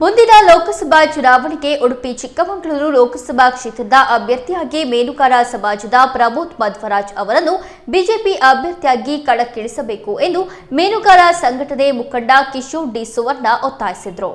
ಮುಂದಿನ ಲೋಕಸಭಾ ಚುನಾವಣೆಗೆ ಉಡುಪಿ, ಚಿಕ್ಕಮಗಳೂರು ಲೋಕಸಭಾ ಕ್ಷೇತ್ರದ ಅಭ್ಯರ್ಥಿಯಾಗಿ ಮೇನುಕಾರ ಸಮಾಜದ ಪ್ರಮೋದ್ ಮಧ್ವರಾಜ್ ಅವರನ್ನು ಬಿಜೆಪಿ ಅಭ್ಯರ್ಥಿಯಾಗಿ ಕಣಕ್ಕಿಳಿಸಬೇಕು ಎಂದು ಮೇನುಕಾರ ಸಂಘಟನೆ ಮುಖಂಡ ಕಿಶೋರ್ ಡಿ ಸುವರ್ಣ ಒತ್ತಾಯಿಸಿದರು.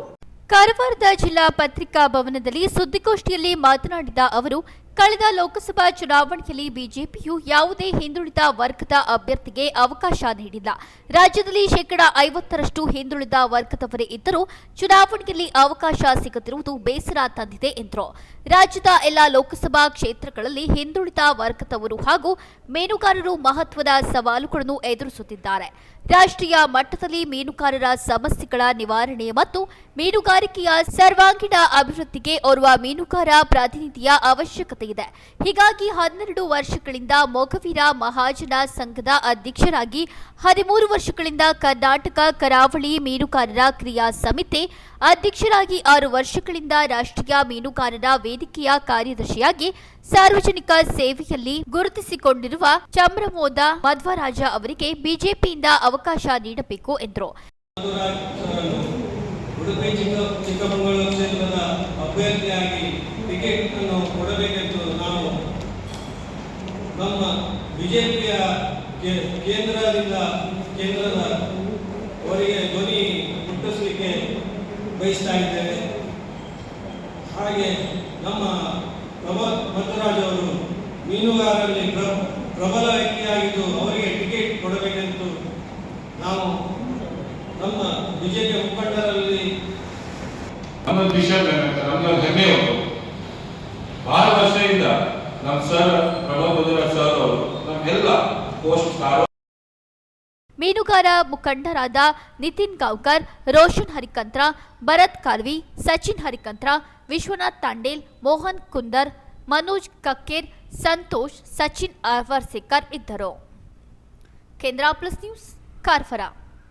ಕಾರವಾರದ ಜಿಲ್ಲಾ ಪತ್ರಿಕಾ ಭವನದಲ್ಲಿ ಸುದ್ದಿಗೋಷ್ಠಿಯಲ್ಲಿ ಮಾತನಾಡಿದ ಅವರು ಕಳೆದ ಲೋಕಸಭಾ ಚುನಾವಣೆಯಲ್ಲಿ ಬಿಜೆಪಿಯು ಯಾವುದೇ ಹಿಂದುಳಿದ ವರ್ಗದ ಅಭ್ಯರ್ಥಿಗೆ ಅವಕಾಶ ನೀಡಿಲ್ಲ. ರಾಜ್ಯದಲ್ಲಿ ಶೇಕಡಾ ಐವತ್ತರಷ್ಟು ಹಿಂದುಳಿದ ವರ್ಗದವರೇ ಇದ್ದರೂ ಚುನಾವಣೆಯಲ್ಲಿ ಅವಕಾಶ ಸಿಗದಿರುವುದು ಬೇಸರ ತಂದಿದೆ ಎಂದರು. ರಾಜ್ಯದ ಎಲ್ಲ ಲೋಕಸಭಾ ಕ್ಷೇತ್ರಗಳಲ್ಲಿ ಹಿಂದುಳಿದ ವರ್ಗದವರು ಹಾಗೂ ಮೀನುಗಾರರು ಮಹತ್ವದ ಸವಾಲುಗಳನ್ನು ಎದುರಿಸುತ್ತಿದ್ದಾರೆ. ರಾಷ್ಟ್ರೀಯ ಮಟ್ಟದಲ್ಲಿ ಮೀನುಗಾರರ ಸಮಸ್ಯೆಗಳ ನಿವಾರಣೆ ಮತ್ತು ಮೀನುಗಾರಿಕೆಯ ಸರ್ವಾಂಗೀಣ ಅಭಿವೃದ್ಧಿಗೆ ಓರ್ವ ಮೀನುಗಾರ ಪ್ರಾತಿನಿಧಿಯ ಅವಶ್ಯಕತೆ ಇದೆ ಹೀಗಾಗಿ ಹನ್ನೆರಡು ವರ್ಷಗಳಿಂದ ಮೊಗವೀರ ಮಹಾಜನ ಸಂಘದ ಅಧ್ಯಕ್ಷರಾಗಿ, ಹದಿಮೂರು ವರ್ಷಗಳಿಂದ ಕರ್ನಾಟಕ ಕರಾವಳಿ ಮೀನುಗಾರರ ಕ್ರಿಯಾ ಸಮಿತಿ, ಅಧ್ಯಕ್ಷರಾಗಿ ಆರು ವರ್ಷಗಳಿಂದ ರಾಷ್ಟ್ರೀಯ ಮೀನುಗಾರರ ವೇದಿಕೆಯ ಕಾರ್ಯದರ್ಶಿಯಾಗಿ, ಸಾರ್ವಜನಿಕ ಸೇವೆಯಲ್ಲಿ ಗುರುತಿಸಿಕೊಂಡಿರುವ ಚಮ್ರಮೋದ ಮಧ್ವರಾಜ ಅವರಿಗೆ ಬಿಜೆಪಿಯಿಂದ ಅವಕಾಶ ನೀಡಬೇಕು ಎಂದರು. ಉಡುಪಿ ಚಿಕ್ಕ ಚಿಕ್ಕಮಗಳೂರು ಕ್ಷೇತ್ರದ ಅಭ್ಯರ್ಥಿಯಾಗಿ ಟಿಕೆಟ್ ಅನ್ನು ಕೊಡಬೇಕೆಂದು ನಾವು ನಮ್ಮ ಬಿಜೆಪಿಯ ಕೇಂದ್ರದಿಂದ ಕೇಂದ್ರದ ಅವರಿಗೆ ಧ್ವನಿ ಮುಟ್ಟಿಸಲಿಕ್ಕೆ ಬಯಸ್ತಾ ಇದ್ದೇವೆ. ಹಾಗೆ ನಮ್ಮ ಪ್ರಮೋದ್ ಅವರು ಮೀನುಗಾರರಲ್ಲಿ ಪ್ರ ಪ್ರಬಲ ವ್ಯಕ್ತಿಯಾಗಿದ್ದು ಅವರಿಗೆ ಟಿಕೆಟ್ ಕೊಡಬೇಕೆಂದು ನಾವು ನಮ್ಮ ಬಿಜೆಪಿ ಮುಖಂಡರಲ್ಲಿ ನಮ್ಮ ನಮ್ಮದು ಮೀನುಗಾರ ಮುಖಂಡರಾದ ನಿತಿನ್ ಗಾವ್ಕರ್, ರೋಷನ್ ಹರಿಕಂತ್ರ, ಭರತ್ ಕಾರ್ವಿ, ಸಚಿನ್ ಹರಿಕಂತ್ರ, ವಿಶ್ವನಾಥ್ ತಾಂಡೇಲ್, ಮೋಹನ್ ಕುಂದರ್, ಮನೋಜ್ ಕಕ್ಕೇರ್, ಸಂತೋಷ್, ಸಚಿನ್ ಅವರ್ಸೇಕರ್ ಇದ್ದರು. ಕೇಂದ್ರ ಪ್ಲಸ್ ನ್ಯೂಸ್, ಕಾರ್ಫರ.